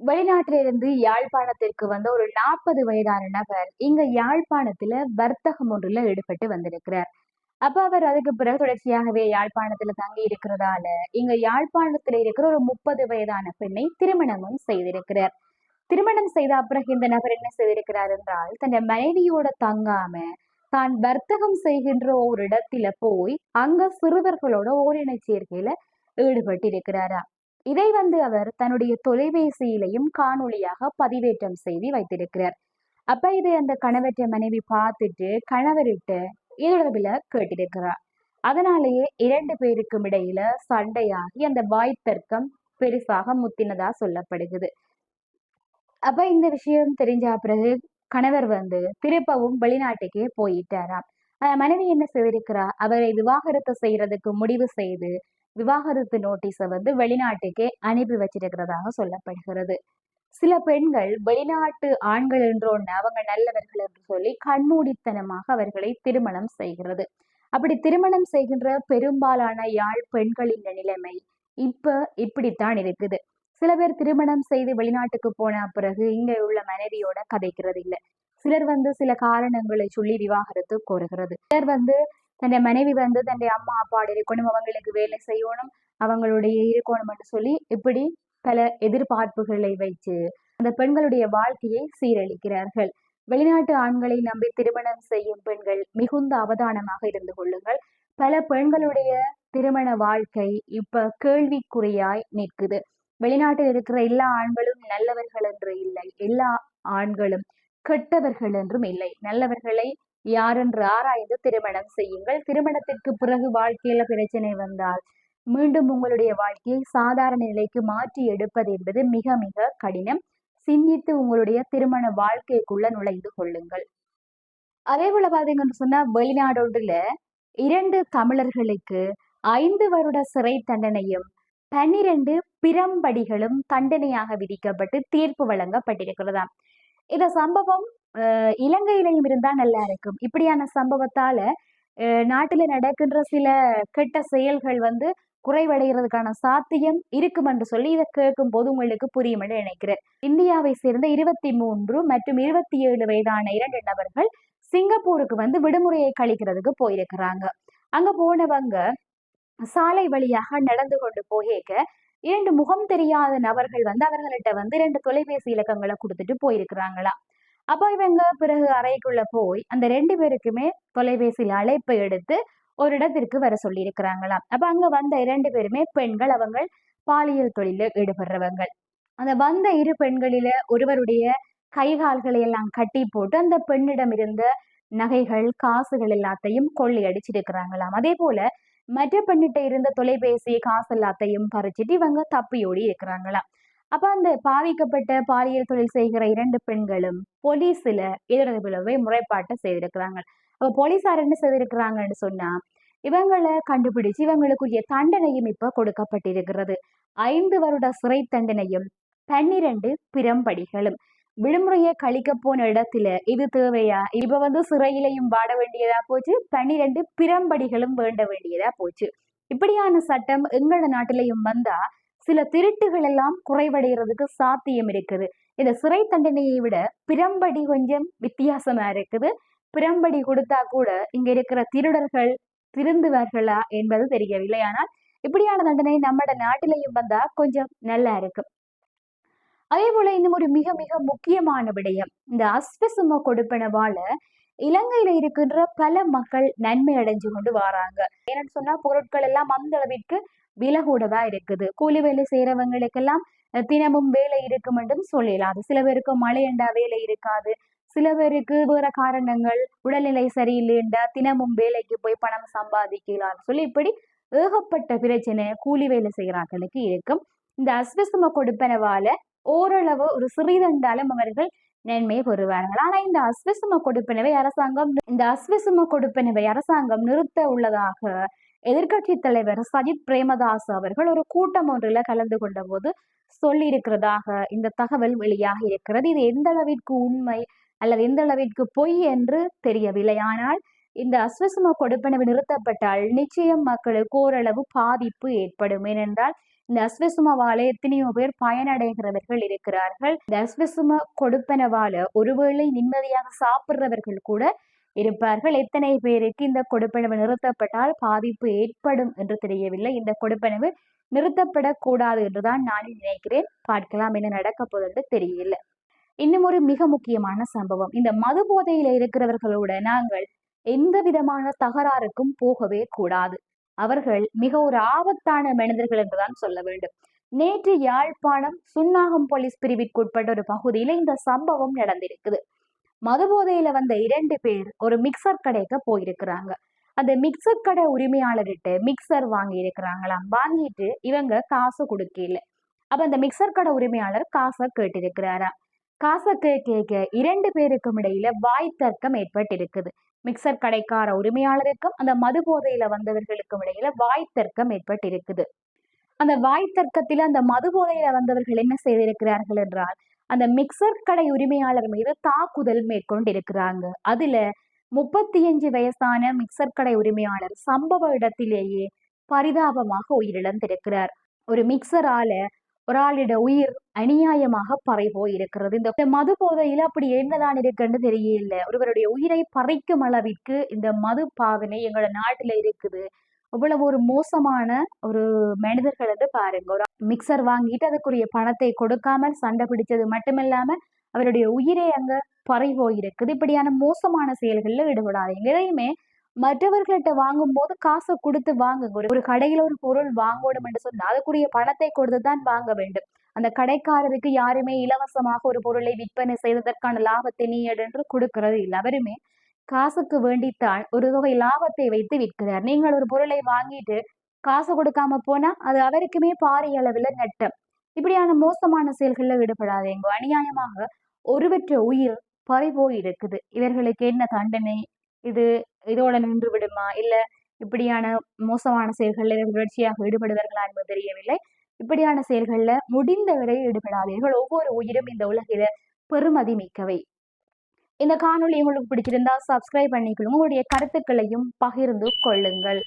வெளிநாட்டிலிருந்து யாழ்ப்பாணத்திற்கு வந்த ஒரு நாற்பது வயதான நபர் இங்க யாழ்ப்பாணத்துல வர்த்தகம் ஒன்றுல ஈடுபட்டு வந்திருக்கிறார். அப்ப அவர் அதுக்கு பிறகு தொடர்ச்சியாகவே யாழ்ப்பாணத்துல தங்கி இருக்கிறதால இங்க யாழ்ப்பாணத்துல இருக்கிற ஒரு முப்பது வயதான பெண்ணை திருமணமும் செய்திருக்கிறார். திருமணம் செய்த பிறகு இந்த நபர் என்ன செய்திருக்கிறார் என்றால் தன் மனைவியோட தங்காம தான் வர்த்தகம் செய்கின்ற ஒரு இடத்துல போய் அங்க சிறுவர்களோட ஓரின சேர்க்கையில ஈடுபட்டு இருக்கிறாரா இதை வந்து அவர் தன்னுடைய தொலைபேசியிலையும் காணொளியாக பதிவேற்றம் செய்து வைத்திருக்கிறார். அப்ப இதை அந்த கணவற்ற மனைவி பார்த்துட்டு கணவர்கிட்ட இதழவில் கேட்டிருக்கிறார். அதனாலேயே இரண்டு பேருக்கும் இடையில சண்டையாகி அந்த வாய்த்தர்க்கம் பெருசாக முத்தினதா சொல்லப்படுகிறது. அப்ப இந்த விஷயம் தெரிஞ்ச பிறகு கணவர் வந்து திருப்பவும் வெளிநாட்டுக்கே போயிட்டாராம். மனைவி என்ன செய்திருக்கிறா? அவரை விவாகரத்து செய்யறதுக்கு முடிவு செய்து விவாகரத்து நோட்டீஸை வந்து வெளிநாட்டுக்கே அனுப்பி வச்சிருக்கிறதாக சொல்லப்படுகிறது. சில பெண்கள் வெளிநாட்டு ஆண்கள் என்றோன்னு அவங்க நல்லவர்கள் என்று சொல்லி கண்மூடித்தனமாக அவர்களை திருமணம் செய்கிறது. அப்படி திருமணம் செய்கின்ற பெரும்பாலான யாழ் பெண்களின் நிலைமை இப்ப இப்படித்தான் இருக்குது. சில பேர் திருமணம் செய்து வெளிநாட்டுக்கு போன பிறகு இங்க உள்ள மனைவியோட கதைக்கிறது இல்லை சிலர் வந்து சில காரணங்களை சொல்லி விவாகரத்து கோருகிறது. சிலர் வந்து தன்னுடைய மனைவி வந்து தன் அம்மா அப்பாடு இருக்கணும் அவங்களுக்கு வேலை செய்யணும் அவங்களுடைய இருக்கணும் என்று சொல்லி இப்படி பல எதிர்பார்ப்புகளை வைத்து அந்த பெண்களுடைய வாழ்க்கையை சீரழிக்கிறார்கள். வெளிநாட்டு ஆண்களை நம்பி திருமணம் செய்யும் பெண்கள் மிகுந்த அவதானமாக இருந்து கொள்ளுங்கள். பல பெண்களுடைய திருமண வாழ்க்கை இப்ப கேள்விக்குறியாய் நிற்குது. வெளிநாட்டில் இருக்கிற எல்லா ஆண்களும் நல்லவர்கள் என்று இல்லை. எல்லா ஆண்களும் கெட்டவர்கள் என்றும் இல்லை. நல்லவர்களை யாரென்று ஆராய்ந்து திருமணம் செய்யுங்கள். திருமணத்திற்கு பிறகு வாழ்க்கையில பிரச்சனை வந்தால் மீண்டும் உங்களுடைய வாழ்க்கையை சாதாரண நிலைக்கு மாற்றி எடுப்பது என்பது மிக மிக கடினம். சிந்தித்து உங்களுடைய திருமண வாழ்க்கைக்குள்ள நுழைந்து கொள்ளுங்கள். அதே போல பாத்தீங்கன்னு சொன்னா வெளிநாடொன்றுல இரண்டு தமிழர்களுக்கு ஐந்து வருட சிறை தண்டனையும் பன்னிரண்டு பிறம்படிகளும் தண்டனையாக விதிக்கப்பட்டு தீர்ப்பு வழங்கப்பட்டிருக்கிறதாம். இந்த சம்பவம் இலங்கையிலையும் இருந்தா நல்லா இருக்கும். இப்படியான சம்பவத்தால நாட்டில நடக்கின்ற சில கெட்ட செயல்கள் வந்து குறைவடைகிறதுக்கான சாத்தியம் இருக்கும் என்று சொல்லி இதை கேட்கும் போது உங்களுக்கு புரியும் என்று நினைக்கிறேன். இந்தியாவை சேர்ந்த இருபத்தி மூன்று மற்றும் இருபத்தி ஏழு வயதான இரண்டு நபர்கள் சிங்கப்பூருக்கு வந்து விடுமுறையை கழிக்கிறதுக்கு போயிருக்கிறாங்க. அங்க போனவங்க சாலை வழியாக நடந்து கொண்டு போகேக்க இரண்டு முகம் தெரியாத நபர்கள் வந்து அவர்கள்ட்ட வந்து ரெண்டு தொலைபேசி இலக்கங்களை கொடுத்துட்டு போயிருக்கிறாங்களா? அப்போ இவங்க பிறகு அறைக்குள்ள போய் அந்த ரெண்டு பேருக்குமே தொலைபேசியில் அழைப்பு எடுத்து ஒரு இடத்திற்கு வர சொல்லியிருக்கிறாங்களாம். அப்ப அங்க வந்த இரண்டு பேருமே பெண்கள் அவங்க பாலியல் தொழிலில் ஈடுபடுறவங்க. அந்த வந்த இரு பெண்களில ஒருவருடைய கைகால்களை எல்லாம் கட்டி போட்டு அந்த பெண்ணிடம் இருந்த நகைகள் காசுகள் எல்லாத்தையும் கொள்ளையடிச்சிருக்கிறாங்களாம் அதே போல மற்ற பெண்ணிட்ட இருந்த தொலைபேசி காசு எல்லாத்தையும் பறிச்சிட்டு இவங்க தப்பியோடி இருக்கிறாங்களாம். அப்ப அந்த பாதிக்கப்பட்ட பாலியல் தொழில் செய்கிற இரண்டு பெண்களும் போலீஸ்ல எதிர்ப்பு முறைப்பாட்டை செய்திருக்கிறாங்க. அப்ப போலீஸார் என்ன செய்திருக்கிறாங்கன்னு சொன்னா இவங்களை கண்டுபிடிச்சு இவங்களுக்குரிய தண்டனையும் இப்ப கொடுக்கப்பட்டிருக்கிறது. ஐந்து வருட சிறை தண்டனையும் பன்னிரண்டு பிரம்படிகளும் விடுமுறையை கழிக்க போன இடத்துல இது தேவையா? இப்ப வந்து சிறையிலையும் வாட வேண்டியதா போச்சு பன்னிரண்டு பிரம்படிகளும் வேண்ட வேண்டியதா போச்சு. இப்படியான சட்டம் எங்களோட நாட்டிலையும் வந்தா சில திருட்டுகள் எல்லாம் குறைவடைகிறதுக்கு சாத்தியம் இருக்குது இந்த சிறை தண்டனையை விட பிரம்படி கொஞ்சம் வித்தியாசமா இருக்குது. பிரம்படி கொடுத்தா கூட இங்க இருக்கிற திருடர்கள் திருந்துவார்களா என்பது தெரியவில்லை. ஆனால் இப்படியான தண்டனை நம்மட நாட்டிலையும் வந்தா கொஞ்சம் நல்லா இருக்கும். அதே போல இன்னும் ஒரு மிக மிக முக்கியமான விடயம். இந்த அஸ்வசும கொடுப்பனவால இலங்கையில இருக்கின்ற பல மக்கள் நன்மை அடைஞ்சு கொண்டு வராங்க. ஏன்னு சொன்னா பொருட்கள் எல்லாம் அந்த அளவிற்கு விலை கூடதா இருக்குது? கூலி வேலை செய்யறவங்களுக்கெல்லாம் தினமும் வேலை இருக்கும் என்றும் சொல்லலாம் அது சில பேருக்கு மழையண்டா வேலை இருக்காது. சில பேருக்கு வேற காரணங்கள் உடல்நிலை சரியில்லைண்டா தினமும் வேலைக்கு போய் பணம் சம்பாதிக்கலாம்னு சொல்லி இப்படி ஏகப்பட்ட பிரச்சனை கூலி வேலை செய்கிறார்களுக்கு இருக்கும். இந்த அஸ்வசம கொடுப்பனவால ஓரளவு ஒரு சிறிதண்டாலும் அவர்கள் நன்மையை பெறுவார்கள். ஆனா இந்த அஸ்வசம கொடுப்பினவை அரசாங்கம் இந்த அஸ்வசம கொடுப்பனவை அரசாங்கம் நிறுத்த உள்ளதாக எதிர்கட்சி தலைவர் சஜித் பிரேமதாஸ் அவர்கள் ஒரு கூட்டம் ஒன்றில் கலந்து கொண்ட போது சொல்லி இருக்கிறதாக இந்த தகவல் வெளியாக இருக்கிறது. இது எந்த அளவிற்கு உண்மை அல்லது எந்த அளவிற்கு பொய் என்று தெரியவில்லை. ஆனால் இந்த அஸ்வசும கொடுப்பனவு நிறுத்தப்பட்டால் நிச்சயம் மக்களுக்கு ஓரளவு பாதிப்பு ஏற்படும். ஏனென்றால் இந்த அஸ்வசுமவால எத்தனையோ பேர் பயனடைகிறவர்கள் இருக்கிறார்கள். இந்த அஸ்வசும கொடுப்பனவால ஒருவேளை நிம்மதியாக சாப்பிடுறவர்கள் கூட இருப்பார்கள். எத்தனை பேருக்கு இந்த கொடுப்பனவு நிறுத்தப்பட்டால் பாதிப்பு ஏற்படும் என்று தெரியவில்லை. இந்த கொடுப்பனவு நிறுத்தப்படக்கூடாது என்றுதான் நான் நினைக்கிறேன். பார்க்கலாம் என்ன நடக்க போகுது தெரியல இன்னும் ஒரு மிக முக்கியமான சம்பவம். இந்த மது போதையில இருக்கிறவர்களோட நாங்கள் எந்த விதமான தகராறுக்கும் போகவே கூடாது. அவர்கள் மிக ஒரு ஆபத்தான மனிதர்கள் என்றுதான் சொல்ல வேண்டும். நேற்று யாழ்ப்பாணம் சுன்னாகம் போலீஸ் பிரிவிற்குட்பட்ட ஒரு பகுதியில இந்த சம்பவம் நடந்திருக்குது. மது போதையில வந்த இரண்டு பேர் ஒரு மிக்சர் கடைக்கு போயிருக்கிறாங்க. அந்த மிக்சர் கடை உரிமையாளர்கிட்ட மிக்சர் வாங்கி இருக்கிறாங்களாம். வாங்கிட்டு இவங்க காசு கொடுக்கல. அப்ப அந்த மிக்சர் கடை உரிமையாளர் காசை கேட்டிருக்கிறாராம். காசை கேட்க இரண்டு பேருக்கும் இடையில வாய் தர்க்கம் ஏற்பட்டிருக்குது. மிக்சர் கடைக்கார உரிமையாளருக்கும் அந்த மது போதையில வந்தவர்களுக்கும் இடையில வாய் தர்க்கம் ஏற்பட்டிருக்குது. அந்த வாய் தர்க்கத்தில அந்த மது போதையில வந்தவர்கள் என்ன செய்திருக்கிறார்கள் என்றால் அந்த மிக்சர் கடை உரிமையாளர் மீது தாக்குதல் மேற்கொண்டிருக்கிறாங்க. அதுல முப்பத்தி அஞ்சு வயசான மிக்சர் கடை உரிமையாளர் சம்பவ இடத்திலேயே பரிதாபமாக உயிரிழந்திருக்கிறார். ஒரு மிக்சரால ஒரு ஆளிட உயிர் அநியாயமாக பறை போயிருக்கிறது இந்த மது போதையில அப்படி என்னதான் இருக்குன்னு தெரியல. ஒருவருடைய உயிரை பறிக்கும் அளவிற்கு இந்த மது பாவனை எங்களோட நாட்டுல இருக்குது. இவ்வளவு ஒரு மோசமான ஒரு மனிதர்கள் வந்து பாருங்க. ஒரு மிக்சர் வாங்கிட்டு அதுக்குரிய பணத்தை கொடுக்காமல் சண்டை பிடிச்சது மட்டுமில்லாம அவருடைய உயிரே அங்க பறை போயிருக்குது இப்படியான மோசமான செயல்களில் ஈடுபடாதீங்க. எதையுமே மற்றவர்கள்ட்ட வாங்கும் போது காசை கொடுத்து வாங்குங்க. ஒரு ஒரு கடையில ஒரு பொருள் வாங்கணும் என்று சொன்னா அதுக்குரிய பணத்தை கொடுத்து தான் வாங்க வேண்டும். அந்த கடைக்காரருக்கு யாருமே இலவசமாக ஒரு பொருளை விற்பனை செய்வதற்கான லாபத்தை நீ என்று கொடுக்கறது இல்லை. அவருமே காசுக்கு வேண்டித்தான் ஒரு தொகை லாபத்தை வைத்து விற்கிறார். நீங்கள் ஒரு பொருளை வாங்கிட்டு காசு கொடுக்காம போனா அது அவருக்குமே பாரிய அளவில் நட்டம். இப்படியான மோசமான செயல்களில் ஈடுபடாதீங்க. அநியாயமாக ஒருவற்ற உயிர் பறிபோய் இருக்குது இவர்களுக்கு என்ன தண்டனை? இது இதோட நின்று விடுமா? இல்ல இப்படியான மோசமான செயல்களில் இவர்கள் தொடர்ச்சியாக ஈடுபடுவார்களா என்பது தெரியவில்லை. இப்படியான செயல்களில் முடிந்தவரை ஈடுபடாதீர்கள். ஒவ்வொரு உயிரும் இந்த உலகில பெருமதி மிக்கவை. இந்த காணொலி உங்களுக்கு பிடிச்சிருந்தா சப்ஸ்கிரைப் பண்ணிக்கொள்ளுங்க உங்களுடைய கருத்துக்களையும் பகிர்ந்து கொள்ளுங்கள்.